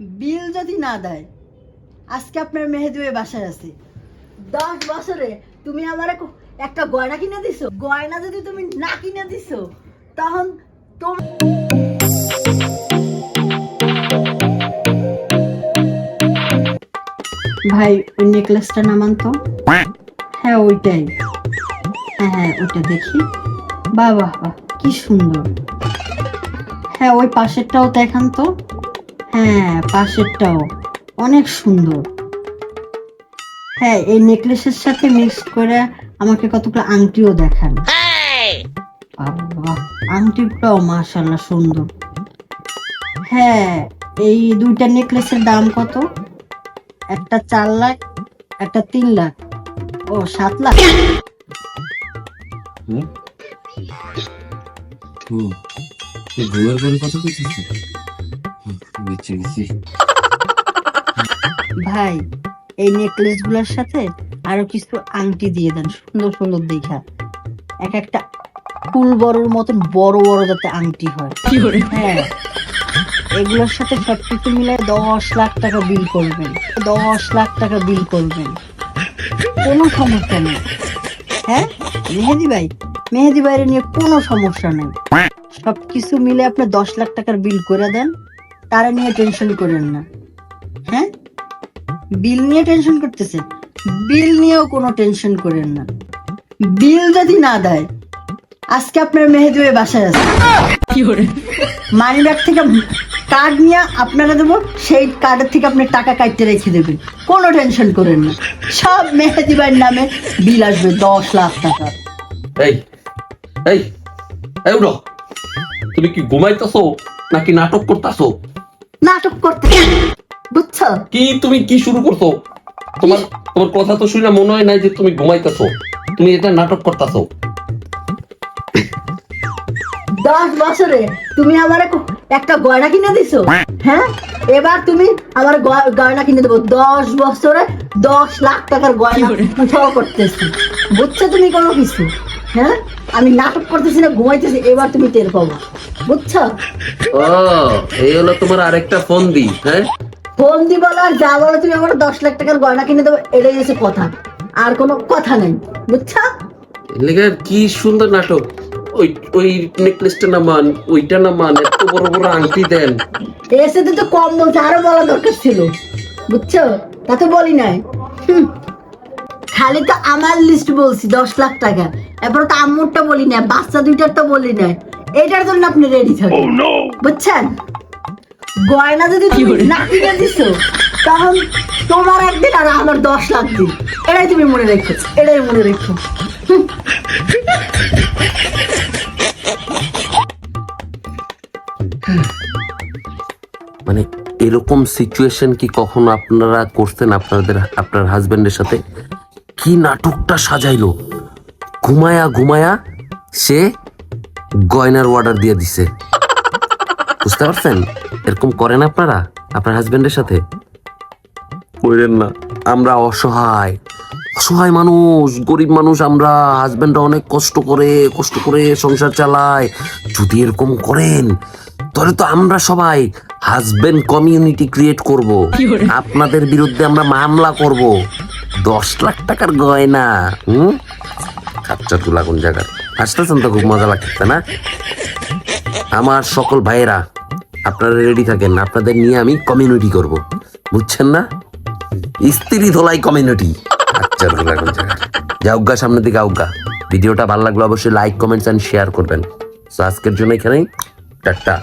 বিল যদি না দেয়, আজকে আপনার মেহেদি ওই বাসায় আছে। দশ বছরে তুমি আমার একটা গয়না কিনে দিছো? গয়না যদি তুমি না কিনে দিছো, তখন ভাই, ওই নেকলেসটা নামান তো। হ্যাঁ ওইটাই। হ্যাঁ হ্যাঁ ওইটা দেখি। বাহ বাহ বাহ, কি সুন্দর। হ্যাঁ ওই পাশেরটাও দেখান তো। হ্যাঁ পাশেরটাও। অনেক সুন্দর। হ্যাঁ এই নেকলেসের সাথে মিক্স করে আমাকে কতগুলো আংটিও দেখান। আংটিটাও মাশাল্লাহ সুন্দর। হ্যাঁ এই দুইটা নেকলেসের দাম কত? একটা চার লাখ একটা তিন লাখ। ও সাত লাখ। ঘুমের কথা বুঝছি, বুঝছি। ভাই এই নেকলেসগুলোর সাথে আরও কিছু আংটি দিয়ে দেন সুন্দর সুন্দর দেখা। এক একটা ফুল বড়র মতন বড় বড় যাতে আংটি হয়। হ্যাঁ এগুলোর সাথে সবকিছু মিলে দশ লাখ টাকা বিল করবেন। দশ লাখ টাকা বিল করবেন। কোনো সমস্যা নেই। হ্যাঁ মেহেদি ভাই মেহেদি ভাইরে নিয়ে কোনো সমস্যা নেই। সবকিছু মিলে আপনি দশ লাখ টাকার বিল করে দেন। তারা নিয়ে টেনশন করেন না। হ্যাঁ? বিল নিয়ে টেনশন করতেছে বিল নিয়েও কোনো টেনশন করেন না। বিল যদি না দেয় আজকে আপনার মেহেদি ওই বাসায় আছে। মানি ব্যাগ থেকে কার্ড নিয়ে আপনারা দেবো সেই কার্ডের থেকে আপনি টাকা কাটতে রেখে দেবেন। কোনো টেনশন করেন না। সব মেহেদি ভাইয়ের নামে বিল আসবে দশ লাখ টাকা। এই এই এই উঠো। তুমি কি ঘুমাইতেছো নাকি নাটক করতেছো? নাটক করতে। বুঝছ? কি তুমি কি শুরু করছ? তোমার তোমার কথা তো শুনে মনে হয় নাই যে তুমি ঘুমাইতেছো। তুমি এটা নাটক করতেছো। দশ বছরে তুমি আমার একটা গয়না কিনে দিছো? হ্যাঁ? এবার তুমি আমার গয়না কিনে দেবো। দশ বছরে দশ লাখ টাকার গয়না উঠাও করতেছি। বুঝছ তুমি কোনো কিছু? হ্যাঁ? আমি নাটক করতেছি না ঘুমাইতেছি এবার তুমি টের পাবো। বুঝছ? ও এই হলো তোমার আরেকটা ফোন দি হ্যাঁ? ফোন দি বলো আর যা বলো তুমি আমার দশ লাখ টাকার গয়না কিনে দেবো এটাই হচ্ছে কথা। আর কোনো কথা নেই বুঝছ? লেগে কি সুন্দর নাটক। ওই ওই নেকলেসটা না মান ওইটা না মান এত বড় বড় আংটি দেন। এসে তো কম বলছে আরও বলা দরকার ছিল বুঝছ? তা তো বলি নাই। খালি তো আমার লিস্ট বলছি দশ লাখ টাকা। এরপর তো আম্মুরটা বলি না বাচ্চা দুইটার তো বলি না এটার জন্য আপনি রেডি থাকুন। বুঝছেন? গয়না যদি তুমি না কিনে দিছো তখন তোমার একদিন আর আমার দশ লাখ দিন। এটাই তুমি মনে রেখো এটাই মনে রেখো। মানে এরকম সিচুয়েশন কি কখনো আপনারা করছেন আপনাদের আপনার হাজবেন্ডের সাথে? কি নাটকটা সাজাইলো? ঘুমায়া ঘুমায়া সে গয়নার অর্ডার দিয়ে দিছে। বুঝতে পারছেন? এরকম করেন আপনারা আপনার হাজবেন্ডের সাথে? কইরেন না। আমরা অসহায়। অসহায় মানুষ গরিব মানুষ আমরা হাজবেন্ডরা অনেক কষ্ট করে কষ্ট করে সংসার চালায় যদি এরকম করেন তাহলে তো আমরা সবাই হাজবেন্ড কমিউনিটি ক্রিয়েট করব। আপনাদের বিরুদ্ধে আমরা মামলা করব। দশ লাখ টাকার গয়না হুম? খাচ্চা তুলা কোন জায়গায় হাসতেছেন তো খুব মজা লাগতেছে, না? আমার সকল ভাইয়েরা, আপনারা রেডি থাকেন, আপনাদের নিয়ে আমি কমিউনিটি করব, বুঝছেন না? স্ত্রী ধোলাই কমিউনিটি আচ্ছা যাওগা সামনের দিকে আউগা ভিডিওটা ভালো লাগল অবশ্যই লাইক কমেন্টস অ্যান্ড শেয়ার করবেন। সো আজকের জন্য এখানেই। টাটা।